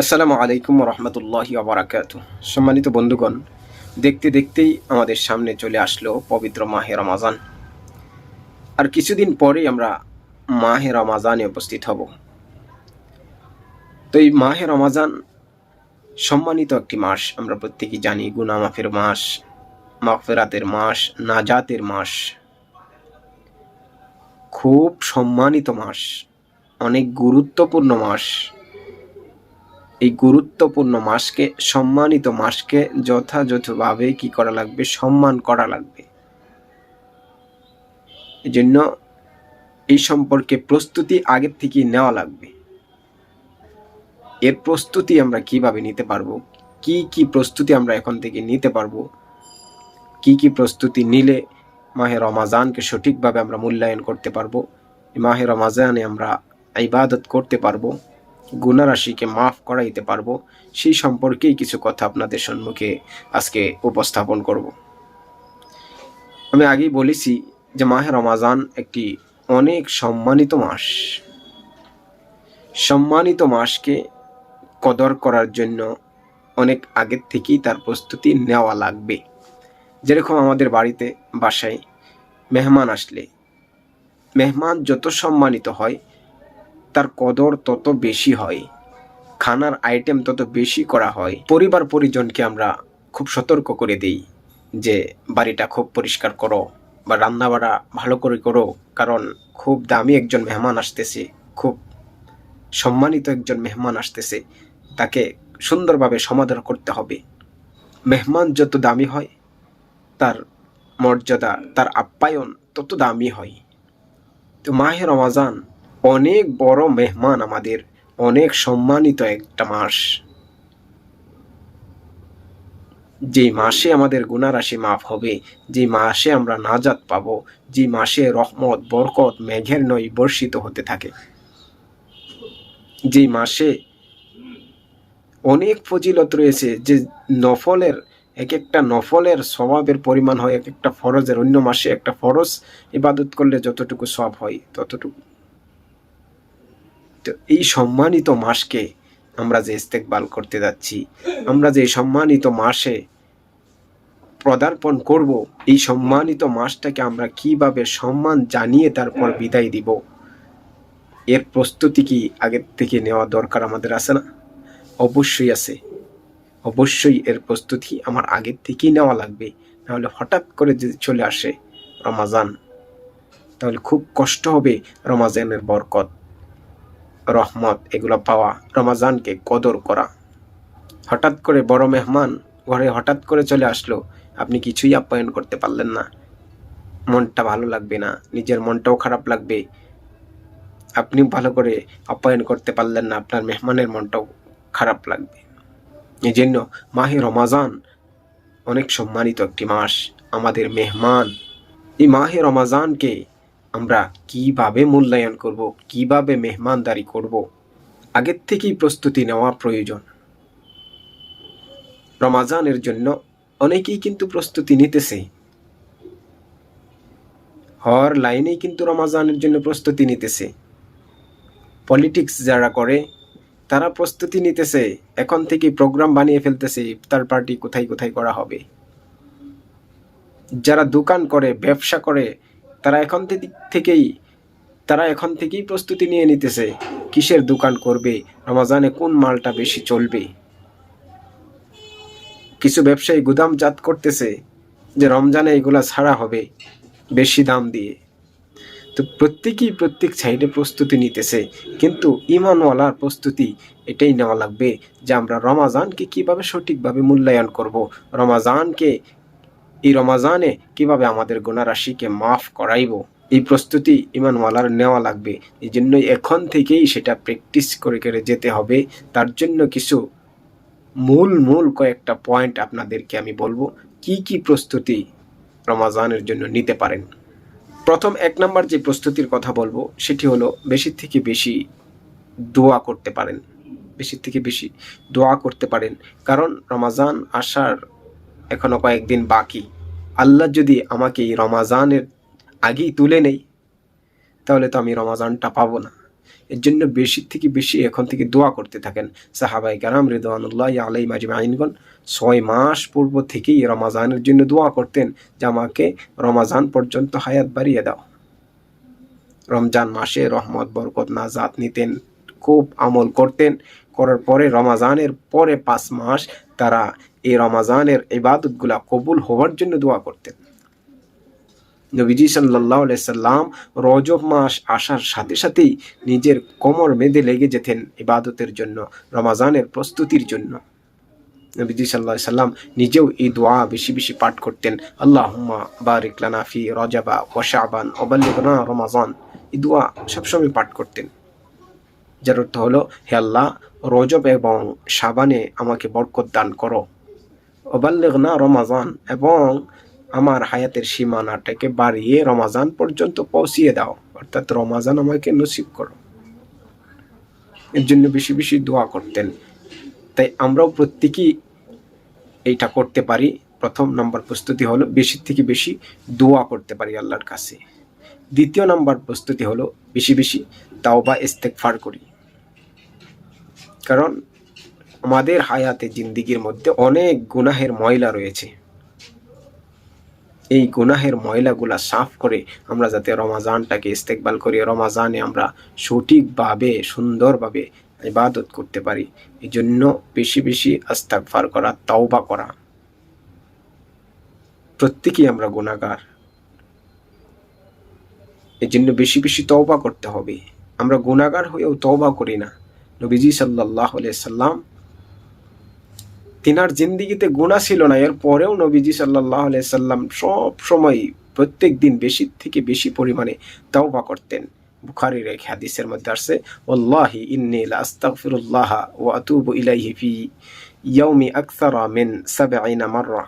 আসসালামু আলাইকুম রহমতুল্লাহ আবরাকাত সম্মানিত বন্ধুগণ, দেখতে দেখতেই আমাদের সামনে চলে আসলো পবিত্র মাহে রমাজান। আর কিছুদিন পরেই আমরা মাহে রমাজানে উপস্থিত হব। তো এই মাহে রমাজান সম্মানিত একটি মাস, আমরা প্রত্যেকেই জানি গুনামাফের মাস, মাগফেরাতের মাস, নাজাতের মাস। খুব সম্মানিত মাস, অনেক গুরুত্বপূর্ণ মাস। এই গুরুত্বপূর্ণ মাসকে, সম্মানিত মাসকে যথাযথভাবে কি করা লাগবে? সম্মান করা লাগবে। এজন্য এই সম্পর্কে প্রস্তুতি আগের থেকে নেওয়া লাগবে। এর প্রস্তুতি আমরা কীভাবে নিতে পারব? কি কি প্রস্তুতি আমরা এখন থেকে নিতে পারব? কি কি প্রস্তুতি নিলে মাহে রমাজানকে সঠিকভাবে আমরা মূল্যায়ন করতে পারব? এই মাহে রমাজানে আমরা ইবাদত করতে পারব? গুণারাশিকে মাফ করাইতে পারব, সেই সম্পর্কেই কিছু কথা আপনাদের সম্মুখে আজকে উপস্থাপন করব। আমি আগেই বলেছি যে মাহে রমাজান একটি অনেক সম্মানিত মাস। সম্মানিত মাসকে কদর করার জন্য অনেক আগের থেকেই তার প্রস্তুতি নেওয়া লাগবে। যেরকম আমাদের বাড়িতে, বাসায় মেহমান আসলে, মেহমান যত সম্মানিত হয় তার কদর তত বেশি হয়। খানার আইটেম তত বেশি করা হয়। পরিবার পরিজনকে আমরা খুব সতর্ক করে দিই যে, বাড়িটা খুব পরিষ্কার করো বা রান্না বাড়া ভালো করে করো, কারণ খুব দামি একজন মেহমান আসতেছে, খুব সম্মানিত একজন মেহমান আসতেছে, তাকে সুন্দরভাবে সমাধান করতে হবে। মেহমান যত দামি হয়, তার মর্যাদা, তার আপ্যায়ন তত দামি হয়। তো মাহে রমাজান অনেক বড় মেহমান আমাদের, অনেক সম্মানিত একটা মাস। যে মাসে আমাদের গুণারাশি মাফ হবে যে মাসে আমরা নাজাত পাব যে মাসে রহমত, বরকত, মেঘের নয় বর্ষিত হতে থাকে। যে মাসে অনেক ফজিলত রয়েছে, যে নফলের এক একটা নফলের স্বভাবের পরিমাণ হয় এক একটা ফরজের। অন্য মাসে একটা ফরজ ইবাদত করলে যতটুকু সব হয়, ততটুকু। তো এই সম্মানিত মাসকে আমরা যে ইস্তেকবাল করতে যাচ্ছি, আমরা যে সম্মানিত মাসে পদার্পণ করব, এই সম্মানিত মাসটাকে আমরা কীভাবে সম্মান জানিয়ে তারপর বিদায় দিব, এর প্রস্তুতি কি আগের থেকে নেওয়া দরকার আমাদের আছে না? অবশ্যই আছে। অবশ্যই এর প্রস্তুতি আমার আগের থেকেই নেওয়া লাগবে, নাহলে হঠাৎ করে যদি চলে আসে রমাজান, তাহলে খুব কষ্ট হবে রমাজানের বরকত। রহমত, এগুলো পাওয়া, রমাজানকে কদর করা। হঠাৎ করে বড় মেহমান ঘরে হঠাৎ করে চলে আসলো, আপনি কিছুই আপ্যায়ন করতে পারলেন না। মনটা ভালো লাগবে না, নিজের মনটাও খারাপ লাগবে। আপনি ভালো করে আপ্যায়ন করতে পারলেন না, আপনার মেহমানের মনটাও খারাপ লাগবে। এই জন্য মাহে রমাজান অনেক সম্মানিত একটি মাস। আমাদের মেহমান, এই মাহে রমাজানকে আমরা কীভাবে মূল্যায়ন করব, কীভাবে মেহমানদারি করব, আগের থেকেই প্রস্তুতি নেওয়া প্রয়োজন। রমাজানের জন্য অনেকেই কিন্তু প্রস্তুতি নিতেছে। হর লাইনেই কিন্তু রমাজানের জন্য প্রস্তুতি নিতেছে। পলিটিক্স যারা করে, তারা প্রস্তুতি নিতেছে, এখন থেকে প্রোগ্রাম বানিয়ে ফেলতেছে, ইফতার পার্টি কোথায় কোথায় করা হবে। যারা দোকান করে, ব্যবসা করে তারা এখন থেকেই, তারা এখন থেকেই প্রস্তুতি নিয়ে নিতেছে, কিসের দোকান করবে, রমাজানে কোন মালটা বেশি চলবে? কিছু ব্যবসায়ী গুদামজাত করতেছে যে রমজানে এগুলা ছাড়া হবে, বেশি দাম দিয়ে। তো প্রত্যেকেই প্রত্যেক সাইডে প্রস্তুতি নিতেছে, কিন্তু ইমানওয়ালার প্রস্তুতি এটাই নেওয়া লাগবে যে আমরা রমাজানকে কীভাবে সঠিকভাবে মূল্যায়ন করব, রমাজানকে এই রমাজানে কীভাবে আমাদের গুণারাশিকে মাফ করাইব? এই প্রস্তুতি ইমানওয়ালার নেওয়া লাগবে। এই জন্য এখন থেকেই সেটা প্র্যাকটিস করে করে যেতে হবে। তার জন্য কিছু মূল মূল কয়েকটা পয়েন্ট আপনাদেরকে আমি বলব। কি কি প্রস্তুতি রমাজানের জন্য নিতে পারেন? প্রথম এক নম্বর যে প্রস্তুতির কথা বলব, সেটি হলো বেশি থেকে বেশি দোয়া করতে পারেন। বেশি থেকে বেশি দোয়া করতে পারেন। কারণ রমাজান আসার এখনও কয়েকদিন বাকি। আল্লাহ যদি আমাকে এই রমাজানের আগেই তুলে নেই তাহলে তো আমি রমাজানটা পাবো না। এর জন্য বেশি থেকে বেশি এখন থেকে দোয়া করতে থাকেন। সাহাবাই কারাম রিদওয়ানুল্লাহ আলাই মাজিম আইনগণ ছয় মাস পূর্ব থেকেই রমাজানের জন্য দোয়া করতেন যে আমাকে রমাজান পর্যন্ত হায়াত বাড়িয়ে দাও। রমজান মাসে রহমত, বরকত, নাজাত নিতেন, খুব আমল করতেন। করার পরে রমাজানের পরে পাঁচ মাস তারা এই রমাজানের ইবাদতগুলা কবুল হওয়ার জন্য দোয়া করতেন। নবীজি সাল্লাহ সাল্লাম রজব মাস আসার সাথে সাথেই নিজের কোমর বেঁধে লেগে যেতেন ইবাদতের জন্য, রমাজানের প্রস্তুতির জন্য। নবীজি সাল্লাহ সাল্লাম নিজেও এই দোয়া বেশি বেশি পাঠ করতেন আল্লাহ বারিক লানাফি রজাবা ওয়াশাবান ওবাল্লিগনা রমাজান। এই দোয়া সবসময় পাঠ করতেন। যার অর্থ হলো, হে আল্লাহ, রজব এবং সাবানে আমাকে বরকত দান করো। ওবাল্লিগনা রমাজান এবং আমার হায়াতের সীমানাটাকে বাড়িয়ে রমাজান পর্যন্ত পৌঁছিয়ে দাও, অর্থাৎ রমাজান আমাকে নসিব করো। এর জন্য বেশি বেশি দোয়া করতেন। তাই আমরাও প্রত্যেকেই এইটা করতে পারি। প্রথম নাম্বার প্রস্তুতি হলো বেশি থেকে বেশি দোয়া করতে পারি আল্লাহর কাছে। দ্বিতীয় নাম্বার প্রস্তুতি হলো বেশি বেশি তাও বা ইস্তেকফার করি। কারণ আমাদের হায়াতে জিন্দিগির মধ্যে অনেক গুনাহের ময়লা রয়েছে। এই গুনাহের ময়লাগুলা সাফ করে আমরা যাতে রমাজানটাকে ইস্তেকবাল করি রমাজানে আমরা সঠিকভাবে, সুন্দরভাবে ইবাদত করতে পারি এই জন্য বেশি বেশি আস্তাকফার করা, তাওবা করা। প্রত্যেকেই আমরা গুণাগার এই জন্য বেশি বেশি তওবা করতে হবে। আমরা গুণাগার হয়েও তওবা করি না। নবীজি সাল্লাহ সাল্লাম, তিনার জিন্দিগিতে গুণা ছিল না। এর পরেও নবীজি সাল্লাহ সাল্লাম সব সময় প্রত্যেক দিন বেশি থেকে বেশি পরিমাণে তাওবা করতেন। বুখারির এক হাদিসের মধ্যে আসছে ওল্লাহি ইন্নি আস্তাগফিরুল্লাহ ওয়া আতুবু ইলাইহি ফি ইয়াউমি আকসারা মিন সাবঈনা মাররা।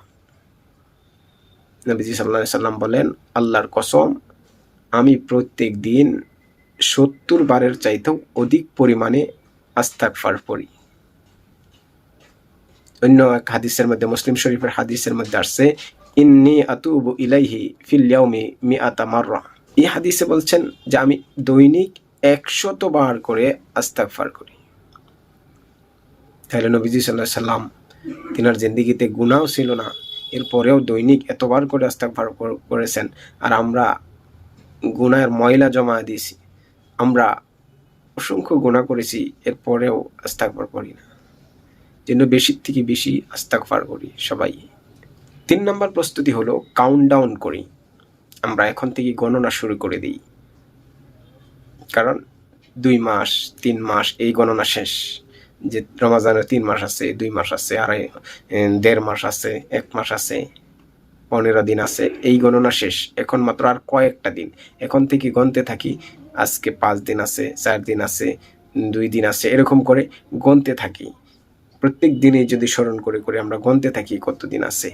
নবীজি সাল্লাল্লাহু সাল্লাম বলেন, আল্লাহর কসম, আমি প্রত্যেক দিন সত্তর বারের চাইতেও অধিক পরিমাণে আস্তাগফার পড়ি। অন্য এক হাদিসের মধ্যে, মুসলিম শরীফের হাদিসের মধ্যে আসছে, ইন্নি আতুবু ইলাইহি ফিল ইয়াউমি মিআতা মাররা। এই হাদিসে বলছেন যে, আমি দৈনিক একশত বার করে আস্তাগফার করি। তাহলে নবীজি সাল্লাহ সাল্লাম তিনার জিন্দিগিতে গুণাও ছিল না, এরপরেও দৈনিক এতবার করে আস্তাগফার করেছেন। আর আমরা গুনার ময়লা জমা দিয়েছি। আমরা অসংখ্য গুণা করেছি, এরপরেও আস্তাগফার করি না। জন্য বেশি থেকে বেশি আস্তাগফার করি সবাই। তিন নম্বর প্রস্তুতি হলো কাউন্ট ডাউন করি। আমরা এখন থেকে গণনা শুরু করে দিই। কারণ দুই মাস, তিন মাস, এই গণনা শেষ। যে রমাজানের তিন মাস আছে, দুই মাস আছে আর দেড় মাস আছে, এক মাস আছে, পনেরো দিন আছে, এই গণনা শেষ। এখন মাত্র আর কয়েকটা দিন। এখন থেকে গণতে থাকি আজকে পাঁচ দিন আছে, চার দিন আছে, দুই দিন আছে, এরকম করে গনতে থাকি। প্রত্যেক দিনে যদি স্মরণ করে করে আমরা গণতে থাকি কতদিন আছে।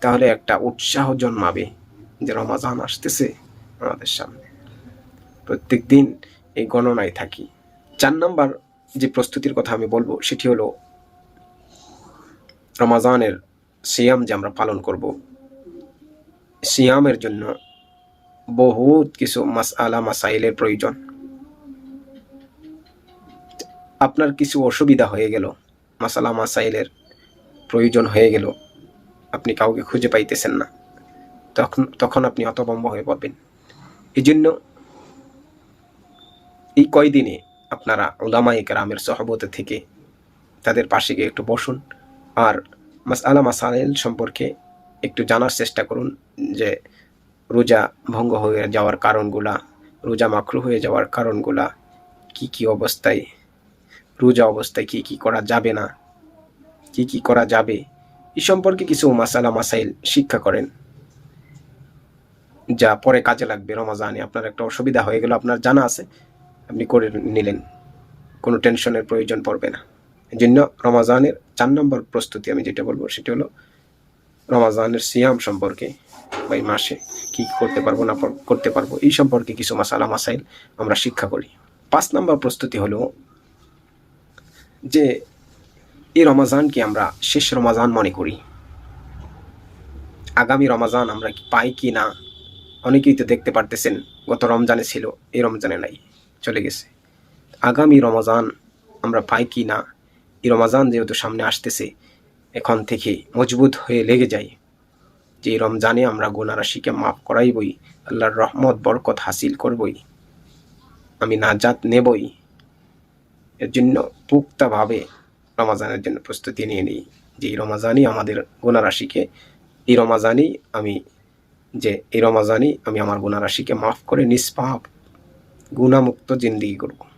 তাহলে একটা উৎসাহ জন্মাবে যে রমাজান আসতেছে আমাদের সামনে। প্রত্যেক দিন এই গণনায় থাকি। চার নম্বর যে প্রস্তুতির কথা আমি বলব, সেটি হলো রমাজানের সিয়াম যে আমরা পালন করব, সিয়ামের জন্য বহুত কিছু মাস, আলা মাসাইলের প্রয়োজন। আপনার কিছু অসুবিধা হয়ে গেল, মাসালা মাসাইলের প্রয়োজন হয়ে গেল, আপনি কাউকে খুঁজে পাইতেছেন না। তখন তখন আপনি হতভম্ব হয়ে পড়বেন। এই জন্য এই কয়দিনে আপনারা ওলামাই গ্রামের সহবতে থেকে তাদের পাশে গিয়ে একটু বসুন আর মাসালা মাসাইল সম্পর্কে একটু জানার চেষ্টা করুন যে রোজা ভঙ্গ হয়ে যাওয়ার কারণগুলা, রোজা মাকরু হয়ে যাওয়ার কারণগুলা কি কি অবস্থায়, রোজা অবস্থায় কি কি করা যাবে না, কি কি করা যাবে এই সম্পর্কে কিছু মাসালা মাসাইল শিক্ষা করেন। যা পরে কাজে লাগবে রমাজানে, আপনার একটা অসুবিধা হয়ে গেল, আপনার জানা আছে, আপনি করে নিলেন, কোনো টেনশনের প্রয়োজন পড়বে না। এই জন্য রমাজানের চার নম্বর প্রস্তুতি আমি যেটা বলব, সেটা হলো রমাজানের সিয়াম সম্পর্কে বা এই মাসে কী করতে পারব না করতে পারব, এই সম্পর্কে কিছু মাসালা, মাসাইল আমরা শিক্ষা করি। পাঁচ নম্বর প্রস্তুতি হলো যে এই রমাজানকে আমরা শেষ রমাজান মনে করি। আগামী রমাজান আমরা কি পাই কি না, অনেকেই তো দেখতে পারতেছেন, গত রমজানে ছিল, এই রমজানে নাই, চলে গেছে। আগামী রমজান আমরা পাই কি না, এই রমাজান যেহেতু সামনে আসতেছে, এখন থেকে মজবুত হয়ে লেগে যাই যে রমজানে আমরা গুণারাশিকে মাফ করাইবই, আল্লাহর রহমত, বরকত হাসিল করবই। আমি নাজাত নেবই। এর জন্য পুক্তভাবে রমাজানের জন্য প্রস্তুতি নিয়ে নিই। যে এই রমাজানই আমাদের গুণারাশিকে এই রমাজানই আমি যে এই রমাজানই আমি আমার গুণারাশিকে মাফ করে নিষ্পাপ, গুণামুক্ত জিন্দিগি করব।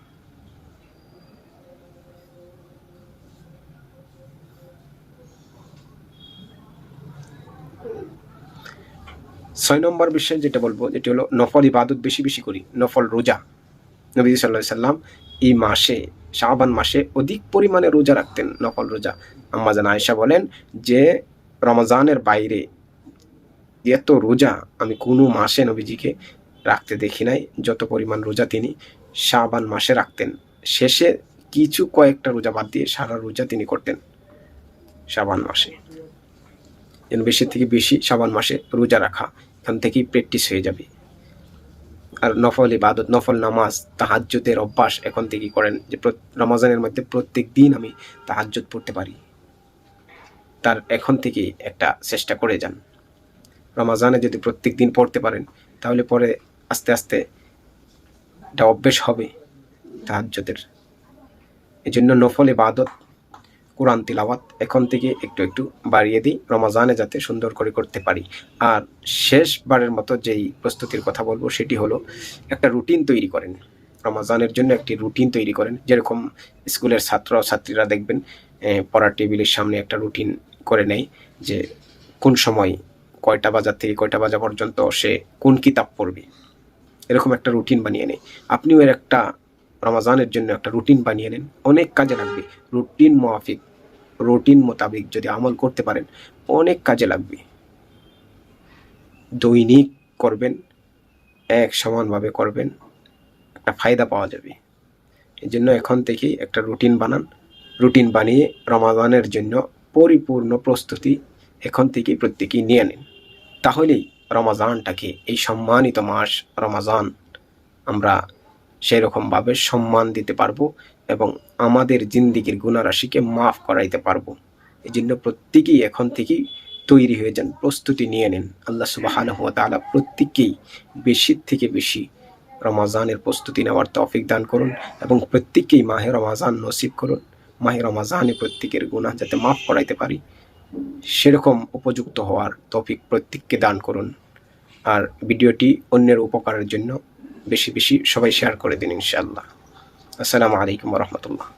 ছয় নম্বর বিষয় যেটা বলব, যেটি হলো নফল ইবাদত বেশি বেশি করি, নফল রোজা। নবী সাল্লাহ সাল্লাম এই মাসে শাহবান মাসে অধিক পরিমাণে রোজা রাখতেন নফল রোজা। আম্মাজান আয়েশা বলেন যে, রমজানের বাইরে এত রোজা আমি কোনো মাসে নবীজিকে রাখতে দেখি নাই, যত পরিমাণ রোজা তিনি শাবান মাসে রাখতেন। শেষে কিছু কয়েকটা রোজা বাদ দিয়ে সারা রোজা তিনি করতেন, শাবান মাসে। যেন বেশি থেকে বেশি সাবান মাসে রোজা রাখা, এখান থেকেই প্র্যাকটিস হয়ে যাবে। আর নফল ইবাদত, নফল নামাজ, তাহাজ্জুদের অভ্যাস এখন থেকেই করেন যে রমজানের মধ্যে প্রত্যেক দিন আমি তাহাজ্জুদ পড়তে পারি। তার এখন থেকেই একটা চেষ্টা করে যান। রমাজানে যদি প্রত্যেক দিন পড়তে পারেন, তাহলে পরে আস্তে আস্তে এটা অভ্যেস হবে তাহাজ্জুদের। এই জন্য নফল ইবাদত কোরআন তিলাওয়াত, এখন থেকে একটু একটু বাড়িয়ে দিই, রমাজানে যাতে সুন্দর করে করতে পারি। আর শেষবারের মতো যেই প্রস্তুতির কথা বলব, সেটি হলো একটা রুটিন তৈরি করেন। রমাজানের জন্য একটি রুটিন তৈরি করেন। যেরকম স্কুলের ছাত্র ছাত্রীরা দেখবেন পড়ার টেবিলের সামনে একটা রুটিন করে নেয় যে কোন সময় কয়টা বাজার থেকে কয়টা বাজা পর্যন্ত সে কোন কিতাব পড়বে। এরকম একটা রুটিন বানিয়ে নেয়। আপনিও এর একটা রমাজানের জন্য একটা রুটিন বানিয়ে নেন। অনেক কাজে লাগবে। রুটিন মাফিক রুটিন মোতাবেক যদি আমল করতে পারেন, অনেক কাজে লাগবে। দৈনিক করবেন, এক সমানভাবে করবেন, একটা ফায়দা পাওয়া যাবে। এই জন্য এখন থেকেই একটা রুটিন বানান। রুটিন বানিয়ে রমাদানের জন্য পরিপূর্ণ প্রস্তুতি এখন থেকেই প্রত্যেকেই নিয়ে নিন। তাহলেই রমাজানটাকে এই সম্মানিত মাস রমাজান আমরা সেরকমভাবে সম্মান দিতে পারব এবং আমাদের জিন্দিগির গুণারাশিকে মাফ করাইতে পারব। এই জন্য প্রত্যেকেই এখন থেকেই তৈরি হয়ে যান, প্রস্তুতি নিয়ে নিন। আল্লাহ সুবাহান সুবাহ তাআলা প্রত্যেককেই বেশি থেকে বেশি রমাজানের প্রস্তুতি নেওয়ার তফিক দান করুন এবং প্রত্যেককেই মাহে রমাজান নসিব করুন। মাহে রমাজানে প্রত্যেকের গুনাহ যাতে মাফ করাইতে পারি, সেরকম উপযুক্ত হওয়ার তফিক প্রত্যেককে দান করুন। আর ভিডিওটি অন্যের উপকারের জন্য বেশি বেশি সবাই শেয়ার করে দিন ইনশাআল্লাহ। আসসালামু আলাইকুম রহমতুল্লাহ।